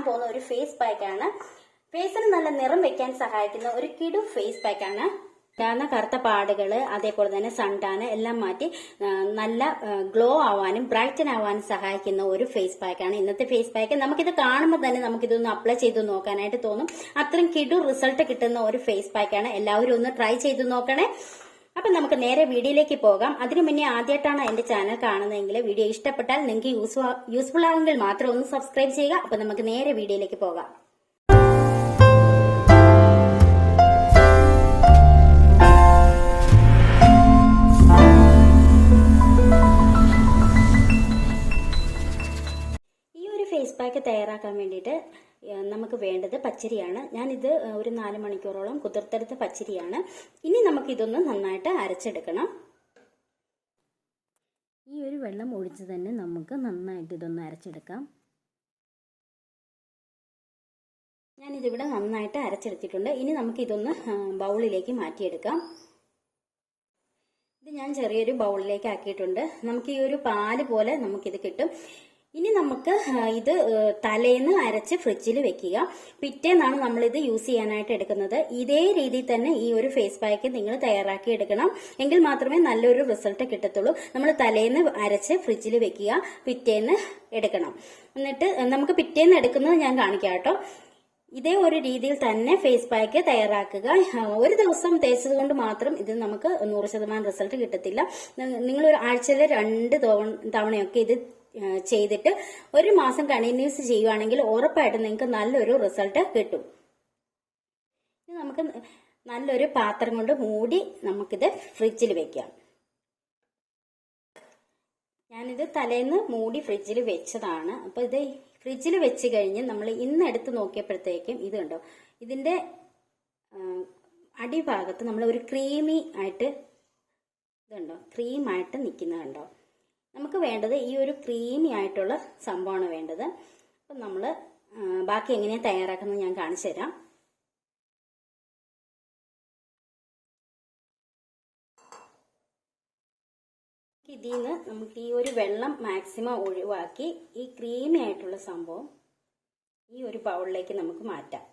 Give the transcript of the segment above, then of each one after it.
കാണാൻ പോകുന്ന ഒരു ഫേസ് പാക്ക് ആണ്. ഫേസിന് നല്ല നിറം വെക്കാൻ സഹായിക്കുന്ന ഒരു കിടു ഫേസ് പാക്ക് ആണ്. ഉണ്ടാകുന്ന കറുത്ത പാടുകൾ അതേപോലെ തന്നെ സൺടാന് എല്ലാം മാറ്റി നല്ല ഗ്ലോ ആവാനും ബ്രൈറ്റൻ ആവാനും സഹായിക്കുന്ന ഒരു ഫേസ് പാക്കാണ് ഇന്നത്തെ ഫേസ് പാക്ക് നമുക്കിത് കാണുമ്പോൾ തന്നെ നമുക്കിതൊന്ന് അപ്ലൈ ചെയ്ത് നോക്കാനായിട്ട് തോന്നും. അത്രയും കിടു റിസൾട്ട് കിട്ടുന്ന ഒരു ഫേസ് പാക്കാണ് എല്ലാവരും ഒന്ന് ട്രൈ ചെയ്ത് നോക്കണേ. അപ്പൊ നമുക്ക് നേരെ വീഡിയോയിലേക്ക് പോകാം. അതിനു മുന്നേ ആദ്യമായിട്ടാണ് എന്റെ ചാനൽ കാണുന്നതെങ്കിൽ വീഡിയോ ഇഷ്ടപ്പെട്ടാൽ നിങ്ങൾക്ക് യൂസ്ഫുൾ ആവുമെങ്കിൽ മാത്രം ഒന്ന് സബ്സ്ക്രൈബ് ചെയ്യുക. അപ്പൊ നമുക്ക് നേരെ വീഡിയോയിലേക്ക് പോകാം. ഈ ഒരു ഫേസ് പാക്ക് തയ്യാറാക്കാൻ വേണ്ടിയിട്ട് നമുക്ക് വേണ്ടത് പച്ചരിയാണ്. ഞാനിത് ഒരു നാല് മണിക്കൂറോളം കുതിർത്തെടുത്ത പച്ചരിയാണ്. ഇനി നമുക്ക് ഇതൊന്ന് നന്നായിട്ട് അരച്ചെടുക്കണം. ഈ ഒരു വെള്ളം ഒഴിച്ച് തന്നെ നമുക്ക് നന്നായിട്ട് ഇതൊന്ന് അരച്ചെടുക്കാം. ഞാനിതിവിടെ നന്നായിട്ട് അരച്ചെടുത്തിട്ടുണ്ട്. ഇനി നമുക്ക് ഇതൊന്ന് ബൗളിലേക്ക് മാറ്റിയെടുക്കാം. ഇത് ഞാൻ ചെറിയൊരു ബൗളിലേക്ക് ആക്കിയിട്ടുണ്ട് നമുക്ക് ഈ ഒരു പാൽ പോലെ നമുക്കിത് കിട്ടും. ഇനി നമുക്ക് ഇത് തലേന്ന് അരച്ച് ഫ്രിഡ്ജിൽ വെക്കുക. പിറ്റേന്നാണ് നമ്മൾ ഇത് യൂസ് ചെയ്യാനായിട്ട് എടുക്കുന്നത്. ഇതേ രീതിയിൽ തന്നെ ഈ ഒരു ഫേസ് പാക്ക് നിങ്ങൾ തയ്യാറാക്കി എടുക്കണം. എങ്കിൽ മാത്രമേ നല്ലൊരു റിസൾട്ട് കിട്ടത്തുള്ളൂ. നമ്മൾ തലേന്ന് അരച്ച് ഫ്രിഡ്ജിൽ വെക്കുക. പിറ്റേന്ന് എടുക്കണം. എന്നിട്ട് നമുക്ക് പിറ്റേന്ന് എടുക്കുന്നത് ഞാൻ കാണിക്കാം കേട്ടോ. ഇതേ ഒരു രീതിയിൽ തന്നെ ഫേസ് പാക്ക് തയ്യാറാക്കുക. ഒരു ദിവസം തേച്ചത് കൊണ്ട് മാത്രം ഇത് നമുക്ക് നൂറ് ശതമാനം റിസൾട്ട് കിട്ടത്തില്ല. നിങ്ങൾ ഒരു ആഴ്ചയിൽ രണ്ട് തവണ തവണയൊക്കെ ഇത് ചെയ്തിട്ട് ഒരു മാസം കണ്ടിന്യൂസ് ചെയ്യുവാണെങ്കിൽ ഉറപ്പായിട്ടും നിങ്ങൾക്ക് നല്ലൊരു റിസൾട്ട് കിട്ടും. നമുക്ക് നല്ലൊരു പാത്രം കൊണ്ട് മൂടി നമുക്കിത് ഫ്രിഡ്ജിൽ വെക്കാം. ഞാനിത് തലേന്ന് മൂടി ഫ്രിഡ്ജിൽ വെച്ചതാണ്. അപ്പോൾ ഇത് ഫ്രിഡ്ജിൽ വെച്ച് കഴിഞ്ഞ് നമ്മൾ ഇന്ന് എടുത്ത് നോക്കിയപ്പോഴത്തേക്കും ഇത് കണ്ടോ? ഇതിന്റെ അടിഭാഗത്ത് നമ്മൾ ഒരു ക്രീമി ആയിട്ട് ഇതുണ്ടോ ക്രീമായിട്ട് നിൽക്കുന്നത് കണ്ടോ? നമുക്ക് വേണ്ടത് ഈ ഒരു ക്രീമി ആയിട്ടുള്ള സംഭവമാണ് വേണ്ടത്. അപ്പം നമ്മൾ ബാക്കി എങ്ങനെയാണ് തയ്യാറാക്കുന്നത് ഞാൻ കാണിച്ചു തരാം. ഇതിൽ നിന്ന് നമുക്ക് ഈ ഒരു വെള്ളം മാക്സിമം ഒഴിവാക്കി ഈ ക്രീമി ആയിട്ടുള്ള സംഭവം ഈ ഒരു ബൗളിലേക്ക് നമുക്ക് മാറ്റാം.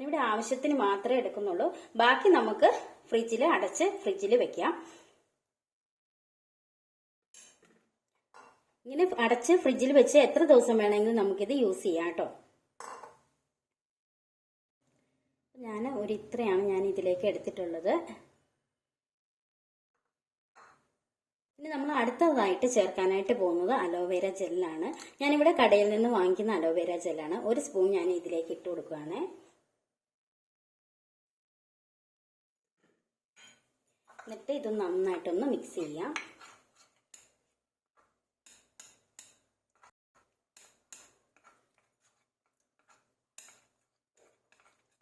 ഞാനിവിടെ ആവശ്യത്തിന് മാത്രമേ എടുക്കുന്നുള്ളൂ. ബാക്കി നമുക്ക് ഫ്രിഡ്ജിൽ അടച്ച് ഫ്രിഡ്ജിൽ വെക്കാം. ഇങ്ങനെ അടച്ച് ഫ്രിഡ്ജിൽ വെച്ച് എത്ര ദിവസം വേണമെങ്കിലും നമുക്കിത് യൂസ് ചെയ്യാം കേട്ടോ. ഞാൻ ഒരു ഇത്രയാണ് ഞാൻ ഇതിലേക്ക് എടുത്തിട്ടുള്ളത്. ഇനി നമ്മൾ അടുത്തതായിട്ട് ചേർക്കാനായിട്ട് പോകുന്നത് അലോവേര ജെല്ലാണ്. ഞാനിവിടെ കടയിൽ നിന്ന് വാങ്ങിക്കുന്ന അലോവേര ജെല്ലാണ്. ഒരു സ്പൂൺ ഞാൻ ഇതിലേക്ക് ഇട്ട് കൊടുക്കുകയാണ്. എന്നിട്ട് ഇത് നന്നായിട്ടൊന്ന് മിക്സ് ചെയ്യാം.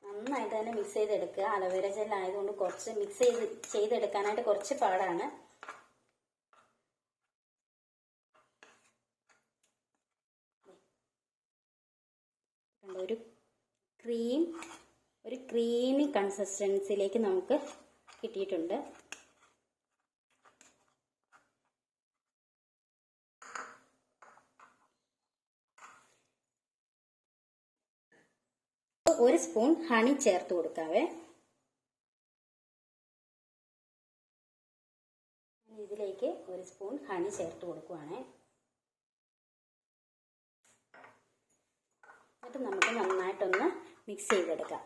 നന്നായിട്ട് തന്നെ മിക്സ് ചെയ്തെടുക്കുക. അലോവേര ജെല്ലായതുകൊണ്ട് കുറച്ച് മിക്സ് ചെയ്ത് ചെയ്തെടുക്കാനായിട്ട് കുറച്ച് പാടാണ്. ഒരു ക്രീം ഒരു ക്രീമി കൺസിസ്റ്റൻസിയിലേക്ക് നമുക്ക് കിട്ടിയിട്ടുണ്ട്. ഒരു സ്പൂൺ ഹണി ചേർത്ത് കൊടുക്കാവേ. ഇതിലേക്ക് ഒരു സ്പൂൺ ഹണി ചേർത്ത് കൊടുക്കുവാണേ. എന്നിട്ട് നമുക്ക് നന്നായിട്ടൊന്ന് മിക്സ് ചെയ്തെടുക്കാം.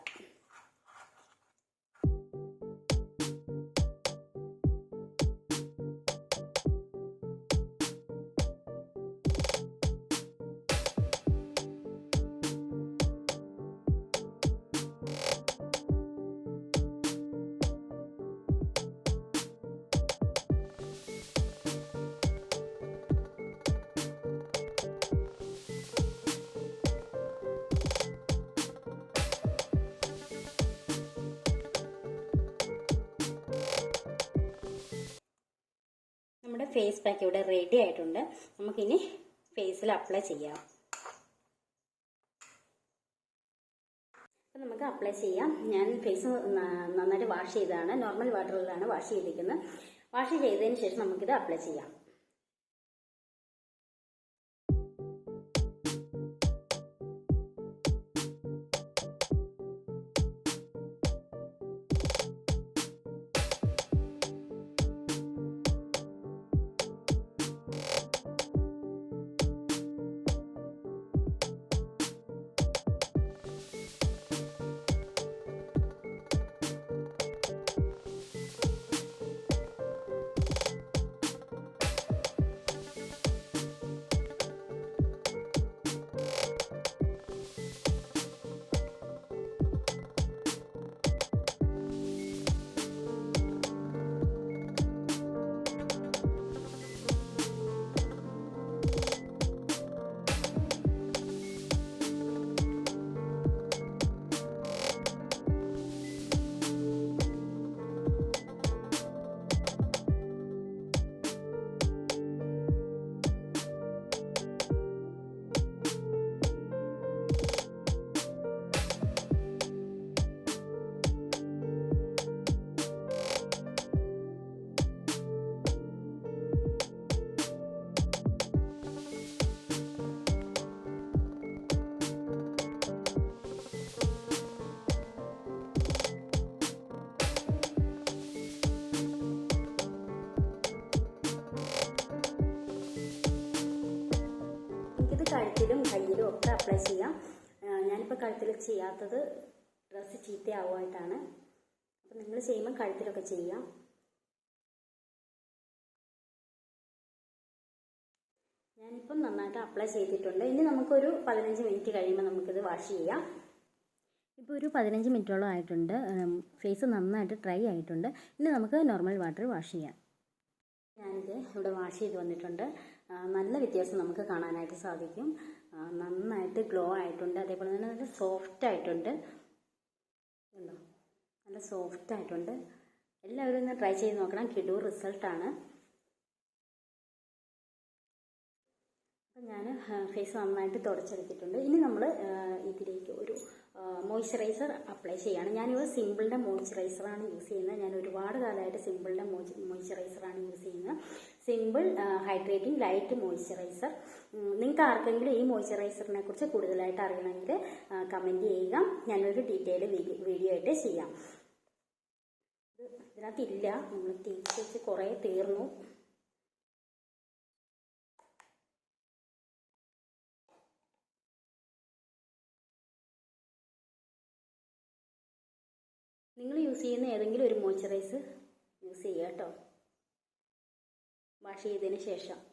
ഫേസ് പാക്ക് ഇവിടെ റെഡി ആയിട്ടുണ്ട്. നമുക്കിനി ഫേസിൽ അപ്ലൈ ചെയ്യാം. അപ്പം നമുക്ക് അപ്ലൈ ചെയ്യാം. ഞാൻ ഫേസ് നന്നായിട്ട് വാഷ് ചെയ്തതാണ്. നോർമൽ വാട്ടറിലാണ് വാഷ് ചെയ്തിരിക്കുന്നത്. വാഷ് ചെയ്തതിന് ശേഷം നമുക്കിത് അപ്ലൈ ചെയ്യാം. കഴുത്തിൽ ചെയ്യാത്തത് ഡ്രസ്സ് ചീത്തയാവുമായിട്ടാണ് അപ്പം നിങ്ങൾ ചെയ്യുമ്പോൾ കഴുത്തിലൊക്കെ ചെയ്യാം. ഞാനിപ്പം നന്നായിട്ട് അപ്ലൈ ചെയ്തിട്ടുണ്ട്. ഇനി നമുക്കൊരു പതിനഞ്ച് മിനിറ്റ് കഴിയുമ്പോൾ നമുക്കിത് വാഷ് ചെയ്യാം. ഇപ്പോൾ ഒരു പതിനഞ്ച് മിനിറ്റോളം ആയിട്ടുണ്ട്. ഫേസ് നന്നായിട്ട് ഡ്രൈ ആയിട്ടുണ്ട്. ഇനി നമുക്ക് നോർമൽ വാട്ടർ വാഷ് ചെയ്യാം. ഞാനിത് ഇവിടെ വാഷ് ചെയ്ത് വന്നിട്ടുണ്ട്. നല്ല വ്യത്യാസം നമുക്ക് കാണാനായിട്ട് സാധിക്കും. നന്നായിട്ട് ഗ്ലോ ആയിട്ടുണ്ട്. അതേപോലെ തന്നെ നല്ല സോഫ്റ്റ് ആയിട്ടുണ്ട്. ഉണ്ടോ നല്ല സോഫ്റ്റ് ആയിട്ടുണ്ട്. എല്ലാവരും ഒന്ന് ട്രൈ ചെയ്ത് നോക്കണം. കിടു റിസൾട്ടാണ് അപ്പം ഞാൻ ഫേസ് നന്നായിട്ട് തുടച്ചെടുത്തിട്ടുണ്ട്. ഇനി നമ്മൾ ഇതിലേക്ക് ഒരു മോയ്സ്ചറൈസർ അപ്ലൈ ചെയ്യാണ്. ഞാനിവിടെ സിമ്പിളിന്റെ മോയ്സ്ചറൈസറാണ് യൂസ് ചെയ്യുന്നത്. ഞാൻ ഒരുപാട് കാലമായിട്ട് സിമ്പിളിന്റെ മോയ്സ്ചറൈസറാണ് യൂസ് ചെയ്യുന്നത്. സിമ്പിൾ ഹൈഡ്രേറ്റിംഗ് ലൈറ്റ് മോയ്സ്ചറൈസർ നിങ്ങൾക്ക് ആർക്കെങ്കിലും ഈ മോയ്സ്ചറൈസറിനെ കുറിച്ച് കൂടുതലായിട്ട് അറിയണമെങ്കിൽ കമന്റ് ചെയ്യുക. ഞാനൊരു ഡീറ്റെയിൽ വീഡിയോ ആയിട്ട് ചെയ്യാം. ഇത് ഇതിനകത്തില്ല നമ്മൾ തേച്ച് വെച്ച് കുറേ തീർന്നു. യൂസ് ചെയ്യുന്ന ഏതെങ്കിലും ഒരു മോയ്സ്ചറൈസർ യൂസ് ചെയ്യുക കേട്ടോ. വാഷ് ചെയ്തതിന് ശേഷം.